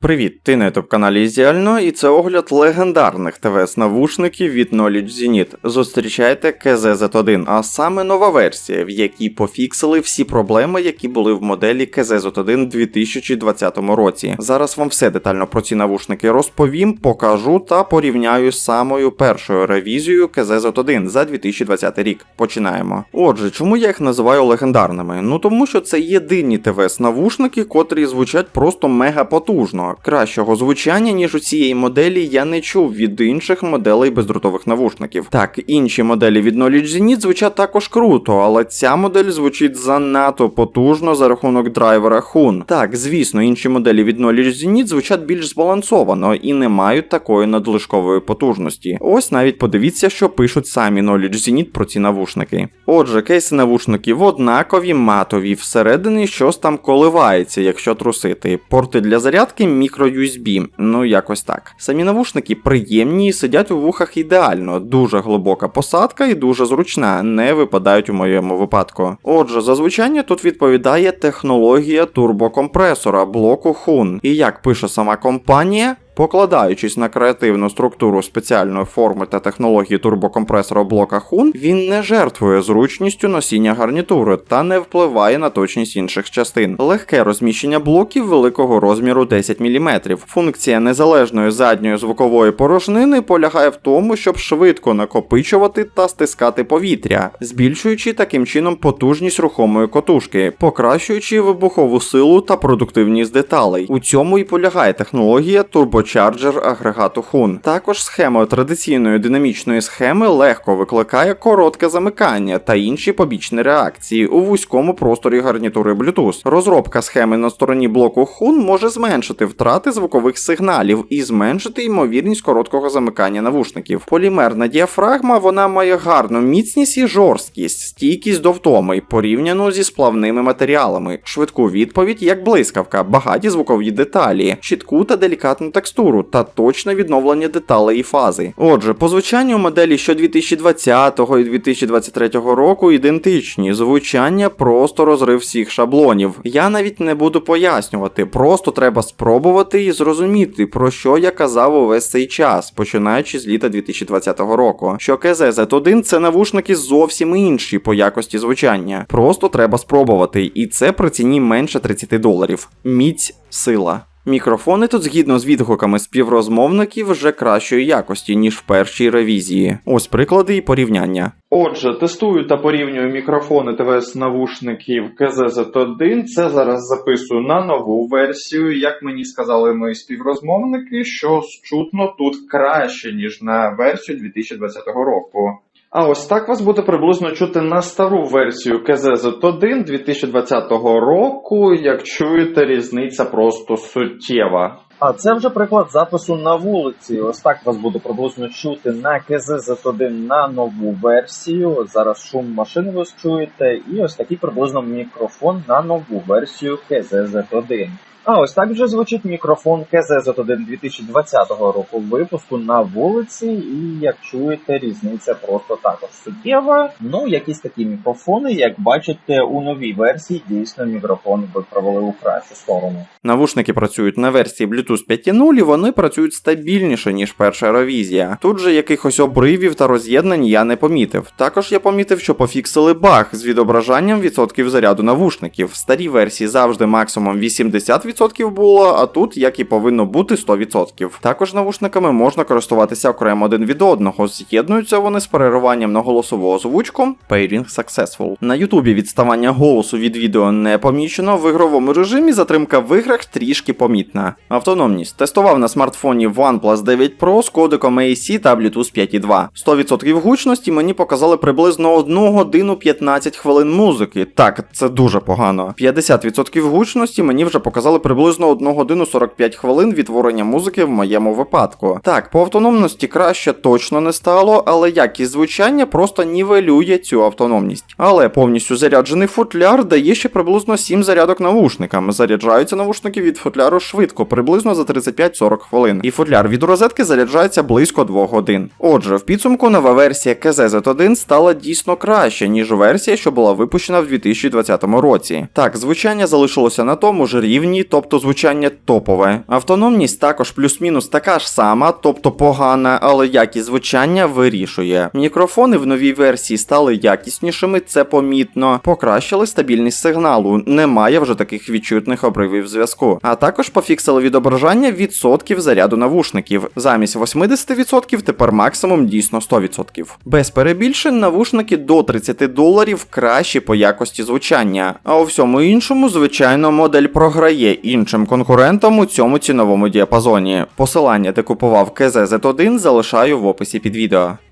Привіт, ти на ютуб каналі Ізіально, і це огляд легендарних ТВС-навушників від Knowledge Zenit. Зустрічайте KZZ1, а саме нова версія, в якій пофіксили всі проблеми, які були в моделі KZZ1 в 2020 році. Зараз вам все детально про ці навушники розповім, покажу та порівняю з самою першою ревізією KZZ1 за 2020 рік. Починаємо. Отже, чому я їх називаю легендарними? Ну тому що це єдині ТВС-навушники, котрі звучать просто мега потужно. Кращого звучання, ніж у цієї моделі, я не чув від інших моделей бездротових навушників. Так, інші моделі від Knowledge Zenit звучать також круто, але ця модель звучить занадто потужно за рахунок драйвера Hun. Так, звісно, інші моделі від Knowledge Zenit звучать більш збалансовано і не мають такої надлишкової потужності. Ось навіть подивіться, що пишуть самі Knowledge Zenit про ці навушники. Отже, кейси навушників однакові, матові, всередині щось там коливається, якщо трусити. Порти для зарядки мікро-USB, ну якось так. Самі навушники приємні і сидять у вухах ідеально, дуже глибока посадка і дуже зручна, не випадають у моєму випадку. Отже, за звучання тут відповідає технологія турбокомпресора блоку Hun. І як пише сама компанія. Покладаючись на креативну структуру спеціальної форми та технології турбокомпресора блока Hun, він не жертвує зручністю носіння гарнітури та не впливає на точність інших частин. Легке розміщення блоків великого розміру 10 мм. Функція незалежної задньої звукової порожнини полягає в тому, щоб швидко накопичувати та стискати повітря, збільшуючи таким чином потужність рухомої котушки, покращуючи вибухову силу та продуктивність деталей. У цьому і полягає технологія турбо турбочарджер агрегату Hun. Також схема традиційної динамічної схеми легко викликає коротке замикання та інші побічні реакції у вузькому просторі гарнітури Bluetooth. Розробка схеми на стороні блоку Hun може зменшити втрати звукових сигналів і зменшити ймовірність короткого замикання навушників. Полімерна діафрагма вона має гарну міцність і жорсткість, стійкість до втоми порівняно зі сплавними матеріалами, швидку відповідь як блискавка, багаті звукові деталі, чітку та делікатну текстуру текстуру та точне відновлення деталей і фази. Отже, по звучанню моделі що 2020 і 2023 року ідентичні. Звучання просто розрив всіх шаблонів. Я навіть не буду пояснювати, просто треба спробувати і зрозуміти, про що я казав увесь цей час, починаючи з літа 2020 року. Що KZ-1 це навушники зовсім інші по якості звучання. Просто треба спробувати, і це при ціні менше 30 доларів. Міць сила. Мікрофони тут згідно з відгуками співрозмовників вже кращої якості, ніж в першій ревізії. Ось приклади і порівняння. Отже, тестую та порівнюю мікрофони ТВС навушників KZZ1. Це зараз записую на нову версію. Як мені сказали мої співрозмовники, що чутно тут краще, ніж на версію 2020 року. А ось так вас буде приблизно чути на стару версію KZZ1 2020 року. Як чуєте, різниця просто суттєва. А це вже приклад запису на вулиці. Ось так вас буде приблизно чути на KZZ1 на нову версію. Зараз шум машин ви чуєте, і ось такий приблизно мікрофон на нову версію KZZ1. А ось так вже звучить мікрофон KZZ1 2020 року випуску на вулиці, і як чуєте, різниця просто також суттєва. Ну, якісь такі мікрофони, як бачите, у новій версії дійсно мікрофон виправили у кращу сторону. Навушники працюють на версії Bluetooth 5.0 і вони працюють стабільніше, ніж перша ревізія. Тут же якихось обривів та роз'єднань я не помітив. Також я помітив, що пофіксили баг з відображанням відсотків заряду навушників. В старій версії завжди максимум 80% було, а тут, як і повинно бути, 100%. Також навушниками можна користуватися окремо один від одного. З'єднуються вони з перериванням на голосову озвучку. Pairing Successful. На Ютубі відставання голосу від відео не помічено. В ігровому режимі затримка в іграх трішки помітна. Автономність тестував на смартфоні OnePlus 9 Pro з кодиком AC та Bluetooth 5.2. 100% гучності мені показали приблизно 1 годину 15 хвилин музики. Так, це дуже погано. 50% гучності мені вже показали приблизно 1 годину 45 хвилин відтворення музики в моєму випадку. Так, по автономності краще точно не стало, але якість звучання просто нівелює цю автономність. Але повністю заряджений футляр дає ще приблизно 7 зарядок навушникам. Заряджаються навушники від футляру швидко, приблизно за 35-40 хвилин. І футляр від розетки заряджається близько 2 годин. Отже, в підсумку нова версія KZZ1 стала дійсно краще, ніж версія, що була випущена в 2020 році. Так, звучання залишилося на тому ж рівні тобто звучання топове. Автономність також плюс-мінус така ж сама, тобто погана, але якість звучання вирішує. Мікрофони в новій версії стали якіснішими, це помітно. Покращили стабільність сигналу, немає вже таких відчутних обривів зв'язку. А також пофіксили відображання відсотків заряду навушників. Замість 80% тепер максимум дійсно 100%. Без перебільшень навушники до 30 доларів кращі по якості звучання. А у всьому іншому, звичайно, модель програє іншим конкурентам у цьому ціновому діапазоні. Посилання, де купував КЗ Z1, залишаю в описі під відео.